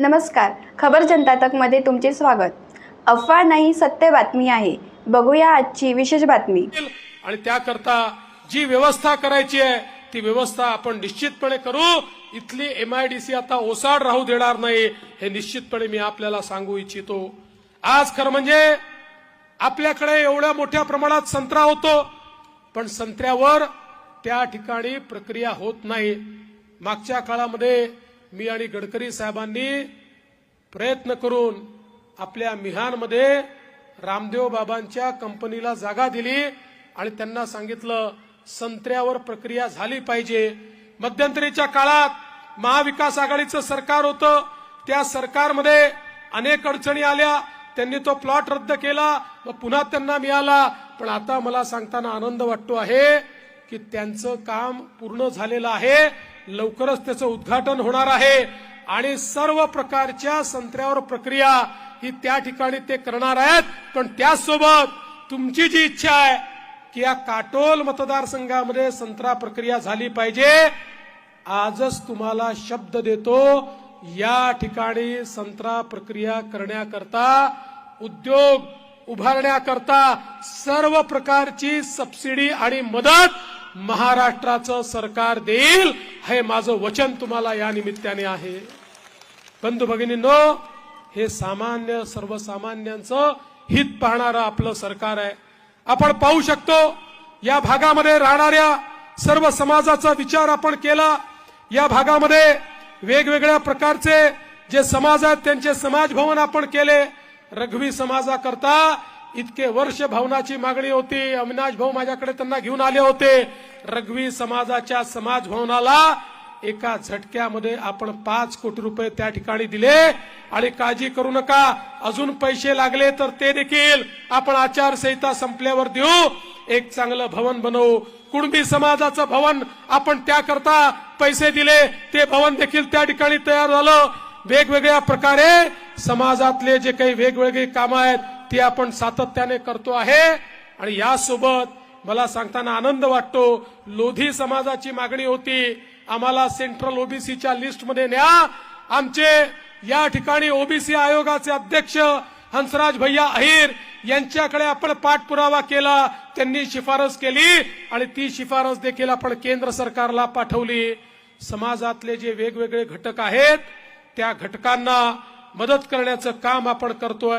नमस्कार. खबर जनता तकमध्ये तुमचे स्वागत. अफवा नाही सत्य बातमी आहे. बघूया आजची विशेष बातमी. आणि त्याकरता जी व्यवस्था करायची आहे ती व्यवस्था आपण निश्चितपणे करू. इथली एमआयडीसी आता ओसाड राहू देणार नाही हे निश्चितपणे मी आपल्याला सांगू इच्छितो. आज खरं म्हणजे आपल्याकडे एवढ्या मोठ्या प्रमाणात संत्रा होतो पण संत्र्यावर त्या ठिकाणी प्रक्रिया होत नाही. मागच्या काळामध्ये मी आणि गडकरी साहेबांनी प्रयत्न करून आपल्या मिहानमध्ये रामदेव बाबांच्या कंपनीला जागा दिली आणि त्यांना सांगितलं संत्र्यावर प्रक्रिया झाली पाहिजे. मध्यंतरीच्या काळात महाविकास आघाडीचं सरकार होतं. त्या सरकारमध्ये अनेक अडचणी आल्या. त्यांनी तो प्लॉट रद्द केला मग पुन्हा त्यांना मिळाला. पण आता मला सांगताना आनंद वाटतो आहे की त्यांचं काम पूर्ण झालेलं आहे. लवकरच त्याचं उद्घाटन होणार आहे. आणि सर्व प्रकारच्या संत्र्यावर प्रक्रिया ही त्या ठिकाणी ते करणार आहेत. पण त्याचसोबत तुमची जी इच्छा आहे की या काटोल मतदारसंघामध्ये संत्रा प्रक्रिया झाली पाहिजे आजच तुम्हाला शब्द देतो या ठिकाणी संत्रा प्रक्रिया करण्याकरता उद्योग उभारण्याकरता सर्व प्रकारची सबसिडी आणि मदत महाराष्ट्राचं सरकार देईल हे माझं वचन तुम्हाला या निमित्ताने आहे. बंधू भगिनींनो हे सामान्य सर्वसामान्यांचं हित पाहणारं आपलं सरकार आहे. आपण पाहू शकतो या भागामध्ये राहणाऱ्या सर्व समाजाचा विचार आपण केला. या भागामध्ये वेगवेगळ्या प्रकारचे जे समाज आहेत त्यांचे समाज भवन आपण केले. रघवी समाजाकरता इतके वर्ष भवनाची मागणी होती. अविनाश भाऊ माझ्याकडे त्यांना घेऊन आले होते. रघवी समाजाच्या समाज भवनाला एका झटक्यामध्ये आपण पाच कोटी रुपये त्या ठिकाणी दिले. आणि काळजी करू नका. अजून पैसे लागले तर ते देखील आपण आचारसंहिता संपल्यावर देऊ. एक चांगलं भवन बनवू. कुणबी समाजाचं भवन आपण त्याकरता पैसे दिले. ते भवन देखील त्या ठिकाणी तयार झालं. वेगवेगळ्या प्रकारे समाजातले जे काही वेगवेगळी कामं आहेत ती आपण सातत्याने करतो आहे. आणि यासोबत मला सांगताना आनंद वाटतो लोधी समाजाची मागणी होती आम्हाला सेंट्रल ओबीसीच्या लिस्टमध्ये न्या. आमचे या ठिकाणी ओबीसी आयोगाचे अध्यक्ष हंसराज भैया अहिर यांच्याकडे आपण पाठपुरावा केला त्यांनी शिफारस केली आणि ती शिफारस देखील आपण केंद्र सरकारला पाठवली. समाजातले जे वेगवेगळे घटक आहेत त्या घटकांना मदत करण्याचं काम आपण करतोय.